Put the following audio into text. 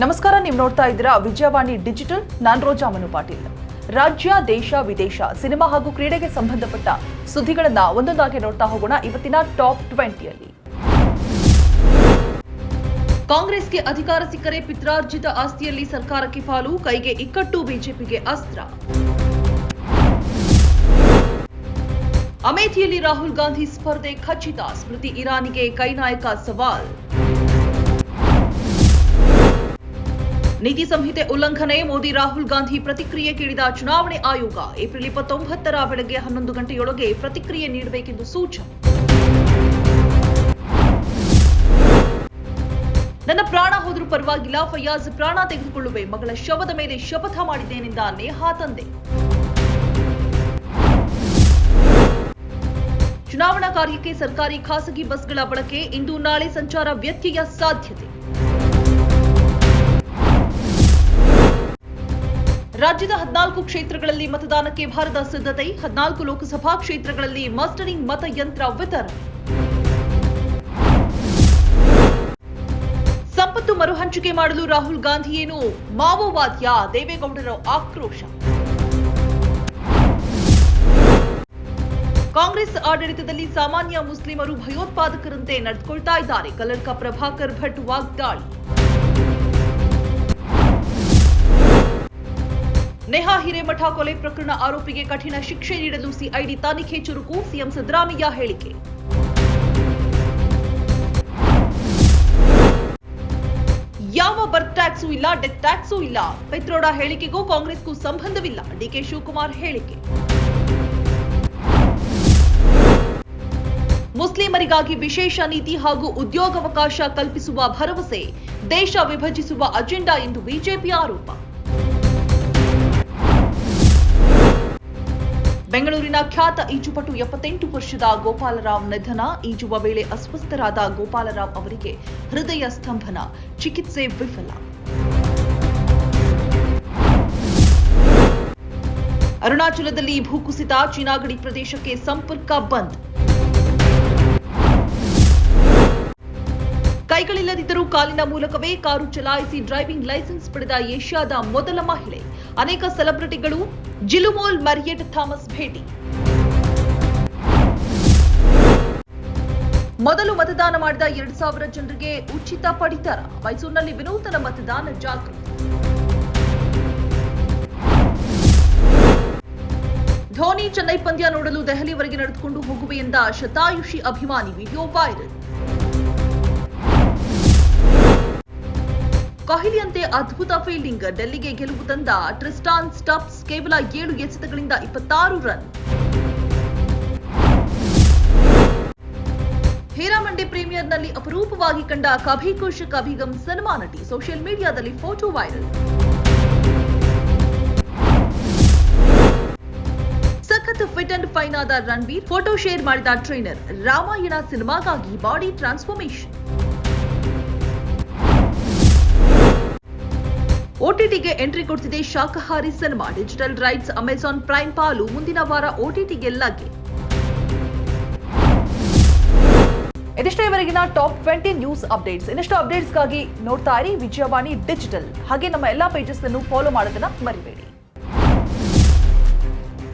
ನಮಸ್ಕಾರ, ನೀವು ನೋಡ್ತಾ ಇದ್ದೀರಾ ವಿಜಯವಾಣಿ ಡಿಜಿಟಲ್. ನಾನ್ ರೋಜಾ ಮನು ಪಾಟೀಲ್. ರಾಜ್ಯ, ದೇಶ, ವಿದೇಶ, ಸಿನಿಮಾ ಹಾಗೂ ಕ್ರೀಡೆಗೆ ಸಂಬಂಧಪಟ್ಟ ಸುದ್ದಿಗಳನ್ನ ಒಂದೊಂದಾಗಿ ನೋಡ್ತಾ ಹೋಗೋಣ ಇವತ್ತಿನ ಟಾಪ್ ಟ್ವೆಂಟಿಯಲ್ಲಿ. ಕಾಂಗ್ರೆಸ್ಗೆ ಅಧಿಕಾರ ಸಿಕ್ಕರೆ ಪಿತ್ರಾರ್ಜಿತ ಆಸ್ತಿಯಲ್ಲಿ ಸರ್ಕಾರಕ್ಕೆ ಪಾಲು, ಕೈಗೆ ಇಕ್ಕಟ್ಟು ಬಿಜೆಪಿಗೆ ಅಸ್ತ್ರ. ಅಮೇಥಿಯಲ್ಲಿ ರಾಹುಲ್ ಗಾಂಧಿ ಸ್ಪರ್ಧೆ ಖಚಿತ, ಸ್ಮೃತಿ ಇರಾನಿಗೆ ಕೈನಾಯಕ ಸವಾಲ್. ನೀತಿ ಸಂಹಿತೆ ಉಲ್ಲಂಘನೆ, ಮೋದಿ, ರಾಹುಲ್ ಗಾಂಧಿ ಪ್ರತಿಕ್ರಿಯೆ ಕೇಳಿದ ಚುನಾವಣೆ ಆಯೋಗ ಏಪ್ರಿಲ್ ಇಪ್ಪತ್ತೊಂಬತ್ತರ ಬೆಳಗ್ಗೆ ಹನ್ನೊಂದು ಗಂಟೆಯೊಳಗೆ ಪ್ರತಿಕ್ರಿಯೆ ನೀಡಬೇಕೆಂದು ಸೂಚನೆ. ನನ್ನ ಪ್ರಾಣ ಹೋದರೂ ಪರವಾಗಿಲ್ಲ, ಫಯಾಜ್ ಪ್ರಾಣ ತೆಗೆದುಕೊಳ್ಳುವೆ, ಮಗಳ ಶವದ ಮೇಲೆ ಶಪಥ ಮಾಡಿದ್ದೇನೆಂದ ನೇಹಾ ತಂದೆ. ಚುನಾವಣಾ ಕಾರ್ಯಕ್ಕೆ ಸರ್ಕಾರಿ ಖಾಸಗಿ ಬಸ್ಗಳ ಬಳಕೆ, ಇಂದು ನಾಳೆ ಸಂಚಾರ ವ್ಯತ್ಯಯ ಸಾಧ್ಯತೆ. ರಾಜ್ಯದ ಹದಿನಾಲ್ಕು ಕ್ಷೇತ್ರಗಳಲ್ಲಿ ಮತದಾನಕ್ಕೆ ಭಾರತ ಸಿದ್ಧತೆ, ಹದಿನಾಲ್ಕು ಲೋಕಸಭಾ ಕ್ಷೇತ್ರಗಳಲ್ಲಿ ಮಸ್ಟರಿಂಗ್ ಮತಯಂತ್ರ ವಿತರಣೆ. ಸಂಪತ್ತು ಮರುಹಂಚಿಕೆ ಮಾಡಲು ರಾಹುಲ್ ಗಾಂಧಿಯೇನು ಮಾವೋವಾದಿಯ, ದೇವೇಗೌಡರ ಆಕ್ರೋಶ. ಕಾಂಗ್ರೆಸ್ ಆಡಳಿತದಲ್ಲಿ ಸಾಮಾನ್ಯ ಮುಸ್ಲಿಮರು ಭಯೋತ್ಪಾದಕರಂತೆ ನಡೆದುಕೊಳ್ತಾ ಇದ್ದಾರೆ. ಕಲರ್ಕ ಪ್ರಭಾಕರ್ ಭಟ್ ವಾಗ್ದಾಳಿ. ನೆಹಾ ಹಿರೇಮಠ ಕೊಲೆ ಪ್ರಕರಣ ಆರೋಪಿಗೆ ಕಠಿಣ ಶಿಕ್ಷೆ ನೀಡಲು ಸಿಐಡಿ ತನಿಖೆ ಚುರುಕು, ಸಿಎಂ ಸಿದ್ದರಾಮಯ್ಯ ಹೇಳಿಕೆ. ಯಾವ ಬರ್ತ್ ಟ್ಯಾಕ್ಸು ಇಲ್ಲ, ಡೆತ್ ಟ್ಯಾಕ್ಸು ಇಲ್ಲ. ಪೆತ್ರೋಡ ಹೇಳಿಕೆಗೂ ಕಾಂಗ್ರೆಸ್ಗೂ ಸಂಬಂಧವಿಲ್ಲ. ಡಿಕೆ ಶಿವಕುಮಾರ್ ಹೇಳಿಕೆ. ಮುಸ್ಲಿಮರಿಗಾಗಿ ವಿಶೇಷ ನೀತಿ ಹಾಗೂ ಉದ್ಯೋಗಾವಕಾಶ ಕಲ್ಪಿಸುವ ಭರವಸೆ, ದೇಶ ವಿಭಜಿಸುವ ಅಜೆಂಡಾ ಎಂದು ಬಿಜೆಪಿ ಆರೋಪ. ಬೆಂಗಳೂರಿನ ಖ್ಯಾತ ಈಜುಪಟು ಎಪ್ಪತ್ತೆಂಟು ವರ್ಷದ ಗೋಪಾಲರಾವ್ ನಿಧನ. ಈಜುವ ವೇಳೆ ಅಸ್ವಸ್ಥರಾದ ಗೋಪಾಲರಾವ್ ಅವರಿಗೆ ಹೃದಯ ಸ್ತಂಭನ. ಚಿಕಿತ್ಸೆ ವಿಫಲ. ಅರುಣಾಚಲದಲ್ಲಿ ಭೂಕುಸಿತ. ಚೀನಾಗಡಿ ಪ್ರದೇಶಕ್ಕೆ ಸಂಪರ್ಕ ಬಂದ್. ಕೈಗಳಿಲ್ಲದಿದ್ದರೂ ಕಾಲಿನ ಮೂಲಕವೇ ಕಾರು ಚಲಾಯಿಸಿ ಡ್ರೈವಿಂಗ್ ಲೈಸೆನ್ಸ್ ಪಡೆದ ಏಷ್ಯಾದ ಮೊದಲ ಮಹಿಳೆ. ಅನೇಕ ಸೆಲೆಬ್ರಿಟಿಗಳು ಜಿಲುಮೋಲ್ ಮರಿಯಟ್ ಥಾಮಸ್ ಭೇಟಿ. ಮೊದಲು ಮತದಾನ ಮಾಡಿದ ಎರಡ್ ಸಾವಿರ ಜನರಿಗೆ ಉಚಿತ ಪಡಿತರ. ಮೈಸೂರಿನಲ್ಲಿ ವಿನೂತನ ಮತದಾನ ಜಾಗೃತಿ ಧೋನಿ ಚೆನ್ನೈ ಪಂದ್ಯ ನೋಡಲು ದೆಹಲಿವರೆಗೆ ನಡೆದುಕೊಂಡು ಹೋಗುವೆ ಎಂದ ಶತಾಯುಷಿ ಅಭಿಮಾನಿ ವಿಡಿಯೋ ವೈರಲ್. ಕೊಹ್ಲಿಯಂತೆ ಅದ್ಭುತ ಫೀಲ್ಡಿಂಗ್ ಡೆಲ್ಲಿಗೆ ಗೆಲುವು ತಂದ ಟ್ರಿಸ್ಟಾನ್ ಸ್ಟಪ್ಸ್ ಕೇವಲ ಏಳು ಎಸೆತಗಳಿಂದ ಇಪ್ಪತ್ತಾರು ರನ್. ಹೀರಾಮಂಡಿ ಪ್ರೀಮಿಯರ್ನಲ್ಲಿ ಅಪರೂಪವಾಗಿ ಕಂಡ ಕಭಿ ಖುಷ್ ಕಭಿಗಮ್ ಸಿನಿಮಾ ನಟಿ ಸೋಷಿಯಲ್ ಮೀಡಿಯಾದಲ್ಲಿ ಫೋಟೋ ವೈರಲ್ ಸಖತ್ ಫಿಟ್ ಅಂಡ್ ಫೈನ್ ಆದ ಫೋಟೋ ಶೇರ್ ಮಾಡಿದ ಟ್ರೈನರ್ ರಾಮಾಯಣ ಸಿನಿಮಾಗಾಗಿ ಬಾಡಿ ಟ್ರಾನ್ಸ್ಫಾರ್ಮೇಶನ್ ಓಟಿಟಿಗೆ ಎಂಟ್ರಿ ಕೊಡ್ತಿದೆ ಶಾಖಹಾರಿ cinema, digital rights, Amazon Prime ಪಾಲು, ಮುಂದಿನ ವಾರ ಓಟಿಟಿಗೆ ಲಗ್ಗೆ. ಇದಿಷ್ಟೇ ಇವರೆಗಿನ ಟಾಪ್ ಟ್ವೆಂಟಿ ನ್ಯೂಸ್ ಅಪ್ಡೇಟ್ಸ್. ಇನ್ನಷ್ಟು ಅಪ್ಡೇಟ್ಸ್ಗಾಗಿ ನೋಡ್ತಾ ಇರಿ ವಿಜಯವಾಣಿ ಡಿಜಿಟಲ್. ಹಾಗೆ ನಮ್ಮ ಎಲ್ಲಾ ಪೇಜಸ್ ಅನ್ನು ಫಾಲೋ ಮಾಡೋದನ್ನ ಮರಿಬೇಡಿ.